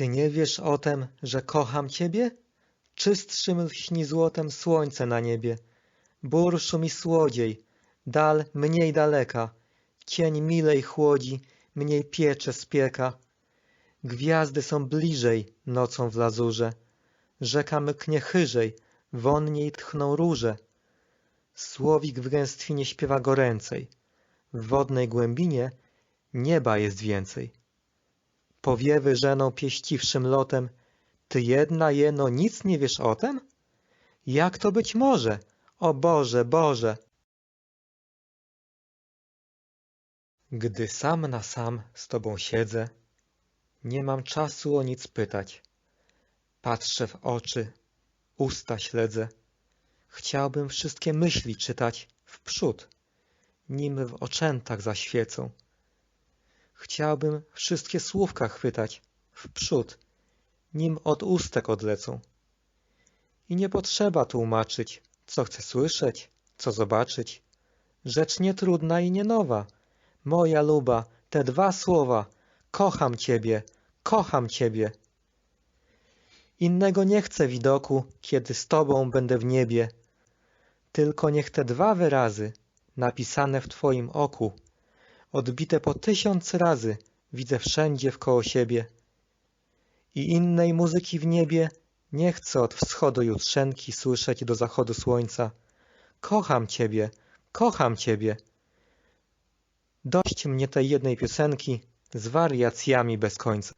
Ty nie wiesz o tem, że kocham ciebie? Czystszym lśni złotem słońce na niebie. Bór szumi słodziej, dal mniej daleka. Cień milej chłodzi, mniej piecze spieka. Gwiazdy są bliżej nocą w lazurze. Rzeka mknie chyżej, wonniej tchną róże. Słowik w gęstwinie śpiewa goręcej. W wodnej głębinie nieba jest więcej. Powiewy żeną pieściwszym lotem, ty jedna jeno nic nie wiesz o tem? Jak to być może? O Boże, Boże! Gdy sam na sam z tobą siedzę, nie mam czasu o nic pytać. Patrzę w oczy, usta śledzę. Chciałbym wszystkie myśli czytać w przód, nim w oczętach zaświecą. Chciałbym wszystkie słówka chwytać w przód, nim od ustek odlecą. I nie potrzeba tłumaczyć, co chcę słyszeć, co zobaczyć. Rzecz nie trudna i nie nowa. Moja luba, te dwa słowa, kocham ciebie, kocham ciebie. Innego nie chcę widoku, kiedy z tobą będę w niebie. Tylko niech te dwa wyrazy, napisane w twoim oku, odbite po tysiąc razy, widzę wszędzie wkoło siebie. I innej muzyki w niebie nie chcę od wschodu jutrzenki słyszeć do zachodu słońca. Kocham ciebie, kocham ciebie. Dość mnie tej jednej piosenki z wariacjami bez końca.